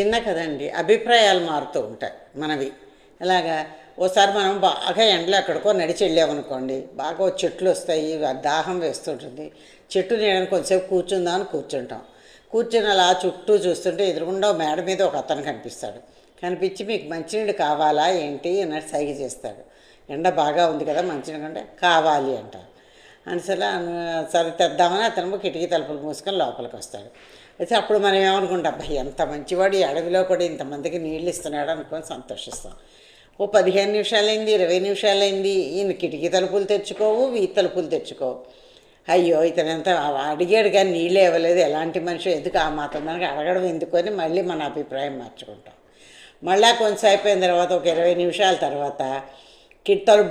చిన్న కదండి అభిప్రాయాలు మారుతూ ఉంటాయి మనవి. ఇలాగా ఓసారి మనం బాగా ఎండలో ఎక్కడికో నడిచి వెళ్ళామనుకోండి బాగా చెట్లు వస్తాయి దాహం వేస్తుంటుంది. చెట్టు నీడని కొంచెంసేపు కూర్చుందామని కూర్చుంటాం. కూర్చుని అలా చుట్టూ చూస్తుంటే ఎదురుగుండా మేడ మీద ఒక అతను కనిపిస్తాడు. కనిపించి మీకు మంచినీళ్ళు కావాలా ఏంటి అన్నట్టు సైగ చేస్తాడు. ఎండ బాగా ఉంది కదా మంచినీళ్ళు అంటే కావాలి అంటారు. అని సరే సరే తెద్దామని అతను కిటికీ తలుపులు మూసుకొని లోపలికి వస్తాడు. అయితే అప్పుడు మనం ఏమనుకుంటాం అబ్బాయి ఎంత మంచివాడు ఈ అడవిలో కూడా ఇంతమందికి నీళ్ళు ఇస్తున్నాడు అనుకొని సంతోషిస్తాం. ఓ పదిహేను నిమిషాలైంది ఇరవై నిమిషాలైంది ఈయన కిటికీ తలుపులు తెచ్చుకోవు వీ తలుపులు తెచ్చుకోవు. అయ్యో ఇతను ఎంత అడిగాడు కానీ నీళ్ళు ఇవ్వలేదు ఎలాంటి మనిషి ఎందుకు ఆ మాత్రం మనకి అడగడం ఎందుకని మళ్ళీ మన అభిప్రాయం మార్చుకుంటాం. మళ్ళా కొంచెం అయిపోయిన తర్వాత ఒక ఇరవై నిమిషాల తర్వాత కిట్టలు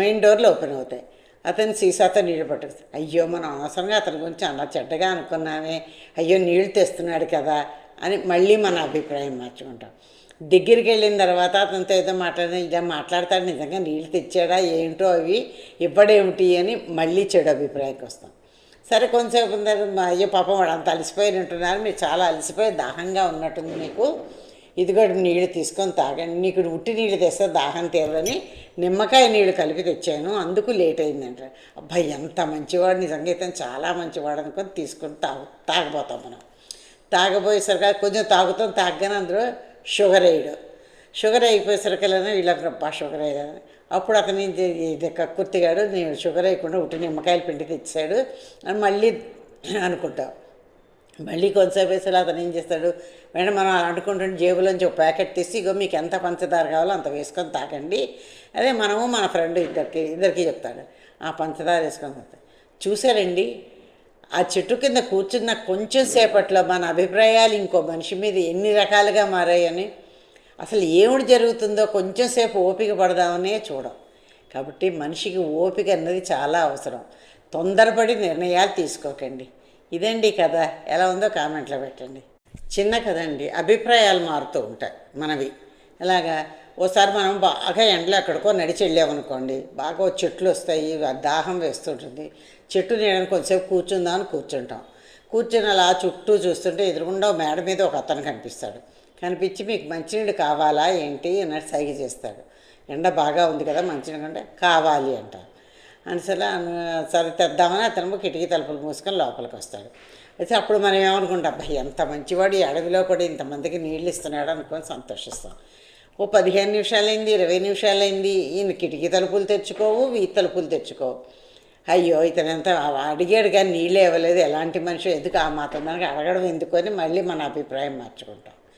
మెయిన్ డోర్లు ఓపెన్ అవుతాయి. అతను సీసాతో నీళ్ళు పట్టుకు అయ్యో మనం అవసరంగా అతని గురించి అలా చెడ్డగా అనుకున్నామే. అయ్యో నీళ్ళు తెస్తున్నాడు కదా అని మళ్ళీ మన అభిప్రాయం మార్చుకుంటాం. దగ్గరికి వెళ్ళిన తర్వాత అతనితో ఏదో మాట్లాడిన ఇలా మాట్లాడతాడు నిజంగా నీళ్ళు తెచ్చాడా ఏంటో అవి ఇవ్వడేమిటి అని మళ్ళీ చెడు అభిప్రాయానికి వస్తాం. సరే కొంచెంసేపు ఉన్న తర్వాత, అయ్యో పాపం వాడు అంత అలసిపోయినట్టున్నారు మీరు చాలా అలసిపోయి దాహంగా ఉన్నట్టుంది మీకు. ఇదిగో నీళ్ళు తీసుకొని తాగండి. నీకు ఉట్టి నీళ్ళు తెస్తే దాహం తీరని నిమ్మకాయ నీళ్ళు కలిపి తెచ్చాను. అందుకు లేట్ అయిందంట. అబ్బాయి ఎంత మంచివాడు. నిజంగా సంగీతం చాలా మంచివాడు అనుకొని తీసుకొని తాగు తాగబోతాం మనం. తాగబోయేసరికి కొంచెం తాగుతాం. తాగగానే అందులో షుగర్ వేయడు. షుగర్ అయిపోయేసరికైనా వీళ్ళకి అబ్బా షుగర్ అయ్యారు అప్పుడు అతని ఇది- కుర్తిగాడు నేను షుగర్ వేయకుండా ఉట్టి నిమ్మకాయలు పిండి తెచ్చాడు అని మళ్ళీ అనుకుంటాం. మళ్ళీ కొంతసేపు వేసేలా అతను ఏం చేస్తాడు మేడం మనం అలా అంటుకుంటుంటే జేబులోంచి ఒక ప్యాకెట్ తీసి ఇగో మీకు ఎంత పంచదార కావాలో అంత వేసుకొని తాకండి అదే మనము మన ఫ్రెండ్ ఇద్దరికి ఇద్దరికి చెప్తాడు ఆ పంచదార వేసుకొని తాగుతాడు. చూసారండి ఆ చెట్టు కింద కూర్చున్న కొంచెం సేపట్లో మన అభిప్రాయాలు ఇంకో మనిషి మీద ఎన్ని రకాలుగా మారాయని అసలు ఏమిటి జరుగుతుందో కొంచెం సేపు ఓపిక పడదామనే చూడం. కాబట్టి మనిషికి ఓపిక అన్నది చాలా అవసరం. తొందరపడి నిర్ణయాలు తీసుకోకండి. ఇదండి కథ. ఎలా ఉందో కామెంట్లో పెట్టండి. చిన్న కదండి అభిప్రాయాలు మారుతూ ఉంటాయి మనవి. ఇలాగా ఓసారి మనం బాగా ఎండలో ఎక్కడికో నడిచి వెళ్ళామనుకోండి బాగా చెట్లు వస్తాయి దాహం వేస్తుంటుంది. చెట్టు నీడని కొంచెంసేపు కూర్చుందామని కూర్చుంటాం. కూర్చుని అలా చుట్టూ చూస్తుంటే ఎదురుగుండా ఓ మేడ మీద ఒక అతను కనిపిస్తాడు. కనిపించి మీకు మంచినీడు కావాలా ఏంటి? అన్నట్టు సైగ చేస్తాడు. ఎండ బాగా ఉంది కదా మంచినీడు అంటే కావాలి అంటారు. అని సరే తెద్దామని అతను కిటికీ తలుపులు మూసుకొని లోపలికి వస్తాడు. అయితే అప్పుడు మనం ఏమనుకుంటాం అబ్బాయి ఎంత మంచివాడు ఈ అడవిలో కూడా ఇంతమందికి నీళ్ళు ఇస్తున్నాడు అనుకొని సంతోషిస్తాం. ఓ పదిహేను నిమిషాలైంది ఇరవై నిమిషాలైంది ఈయన కిటికీ తలుపులు తెచ్చుకోవు వీ తలుపులు తెచ్చుకోవు. అయ్యో ఇతను ఎంత అడిగాడు కానీ నీళ్ళు ఇవ్వలేదు ఎలాంటి మనిషి? ఎందుకు ఆ మాత్రం? దానికి అడగడం ఎందుకు? అని మళ్ళీ మన అభిప్రాయం మార్చుకుంటాం.